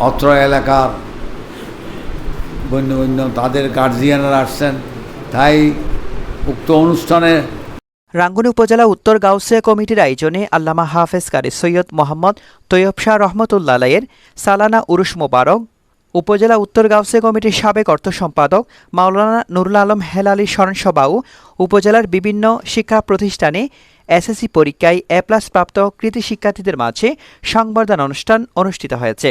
অত্র এলাকার গণ্যগণ্য তাদের গার্জিয়ানরা আসছেন। তাই উক্ত অনুষ্ঠানে রাঙ্গুনি উপজেলা উত্তর গাউসিয়া কমিটির আয়োজনে আল্লামা হাফেজ কারি সৈয়দ মোহাম্মদ তৈয়ব শাহ রহমতুল্লাহের সালানা উরুস মোবারক, উপজেলা উত্তর গাউসিয়া কমিটির সাবেক অর্থ সম্পাদক মাওলানা নুরুল আলম হেলালি স্মরণসভাও উপজেলার বিভিন্ন শিক্ষা প্রতিষ্ঠানে এসএসসি পরীক্ষায় এ প্লাস প্রাপ্ত কৃতি শিক্ষার্থীদের মাঝে সংবর্ধনা অনুষ্ঠান অনুষ্ঠিত হয়েছে।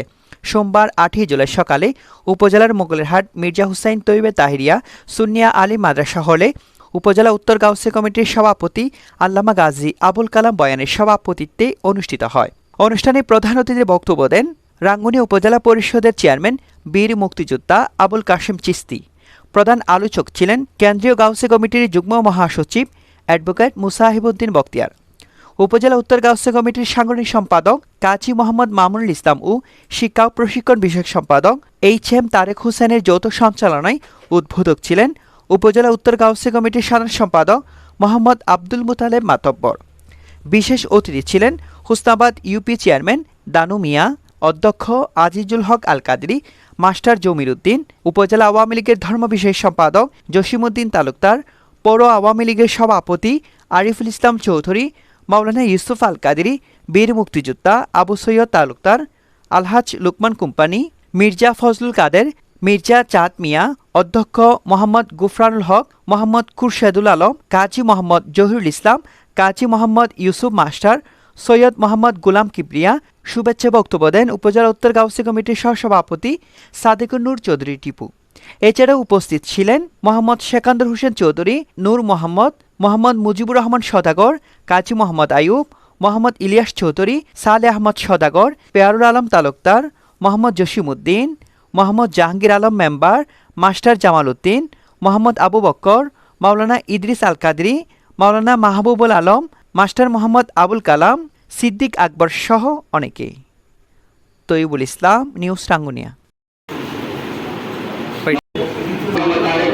সোমবার আটই জুলাই সকালে উপজেলার মোগলেরহাট মির্জা হুসাইন তৈবে তাহিরিয়া সুনিয়া আলী মাদ্রাসা হলে উপজেলা উত্তর গাউসিয়া কমিটির সভাপতি আল্লামা গাজী আবুল কালাম বয়ানের সভাপতিত্বে অনুষ্ঠিত হয়। অনুষ্ঠানে প্রধান অতিথির বক্তব্য দেন রাঙ্গুনি উপজেলা পরিষদের চেয়ারম্যান বীর মুক্তিযোদ্ধা আবুল কাশেম চিস্তি। প্রধান আলোচক ছিলেন কেন্দ্রীয় গাউসিয়া কমিটির যুগ্ম মহাসচিব অ্যাডভোকেট মুসাহিবুদ্দিন বক্তিয়ার উপজেলা উত্তর গাউসিয়া কমিটির সাংগঠনিক সম্পাদক কাজী মোহাম্মদ মামুনুল ইসলাম ও শিক্ষা ও প্রশিক্ষণ বিষয়ক সম্পাদক এইচ এম তারেক হোসেনের যৌথ সঞ্চালনায় উদ্বোধক ছিলেন উপজেলা উত্তর গাউসিয়া কমিটির সাধারণ সম্পাদক মোহাম্মদ আব্দুল মুতালেব মাতব্বর। বিশেষ অতিথি ছিলেন হুসনাবাদ ইউপি চেয়ারম্যান দানু মিয়া, অধ্যক্ষ আজিজুল হক আল কাদরি মাস্টার জমির উদ্দিন, উপজেলা আওয়ামী লীগের ধর্ম বিষয়ক সম্পাদক জসিমউদ্দিন তালুকদার, পৌর আওয়ামী লীগের সভাপতি আরিফুল ইসলাম চৌধুরী মাওলানা ইউসুফ আল কাদেরি বীর মুক্তিযোদ্ধা আবু সৈয়দ তালুকদার, আলহাজ লুকমান কোম্পানি, মির্জা ফজলুল কাদের, মির্জা চাঁদ মিয়া, অধ্যক্ষ মোহাম্মদ গুফরানুল হক, মোহাম্মদ খুরশেদুল আলম, কাজী মোহাম্মদ জহিরুল ইসলাম, কাজী মোহাম্মদ ইউসুফ মাস্টার, সৈয়দ মোহাম্মদ গুলাম কিবরিয়া, শুভেচ্ছা বক্তব্য দেন উপজেলা উত্তর গাউসি কমিটির সহসভাপতি সাদেকুর নূর চৌধুরী টিপু। এছাড়াও উপস্থিত ছিলেন মোহাম্মদ শেকান্দর হোসেন চৌধুরী, নূর মোহাম্মদ মোহাম্মদ মুজিবুর রহমান সদাগর, Kazi Mohammad Ayub Mohammad Ilias Chowdhury, Saleh Ahmed Sadagar, Piarul Alam Talukdar, Mohammad Jasimuddin, Mohammad Jahangir Alam member, master Jamal Uddin, Mohammad Abu Bakkar, Maulana Idris Al Qadri, Maulana Mahbubul Alam, master Mohammad Abul Kalam, Siddique Akbar সহ অনেকেই। Taibul Islam, news Rangunia Mohammad Tarek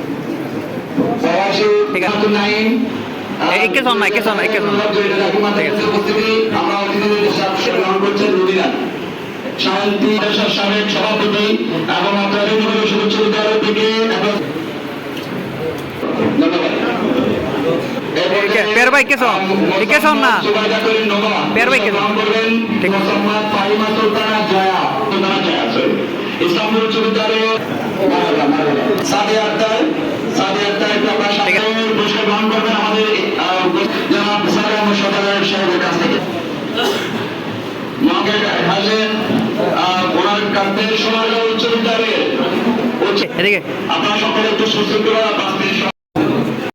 ঠিক আছে। একে না, একে না, একে না। ঠিক আছে। শান্তি সাবেক সভাপতি এবং আপনাদের নিকট শুভেচ্ছা বিদ্যালয় থেকে পের ভাই, একে শোন। একে শোন না। পের ভাই, একে শোন। ঠিক। মোসাম্মদ ফাহিমা সুলতানা জয়া সুলতানা জয়া sorry। ইসলামপুর মারহাবা। সাদিয়া আক্তার এদিকে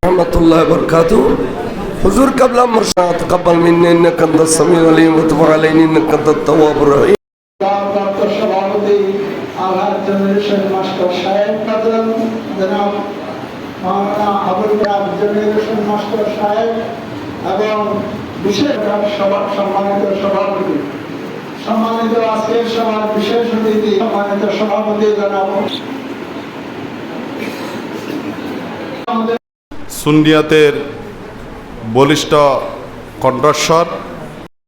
রহমতুল্লাহ বরকাতু। হুজুর কাবলা মুরশাদ কাব্বাল মিন্নি ইন্নাকা আনতাস সামিউল আলিম ওয়া তুব আলাইনি ইন্নাকা আনতাত তাওয়াবুর রহিম। প্রাপ্তর সভাপতি আভার জেনারেশন মাস্টার সাহেব কাজলাম জনাব মাওলানা আবুল কাব জেনারেশন মাস্টার সাহেব এবং বিশেষ সভা সম্মানিত সভাপতি সম্মানিত আজকের সভার বিশেষ অতিথি সম্মানিত সভাপতি জনাব সুন্নিয়াতের বলিষ্ঠ কণ্ঠস্বর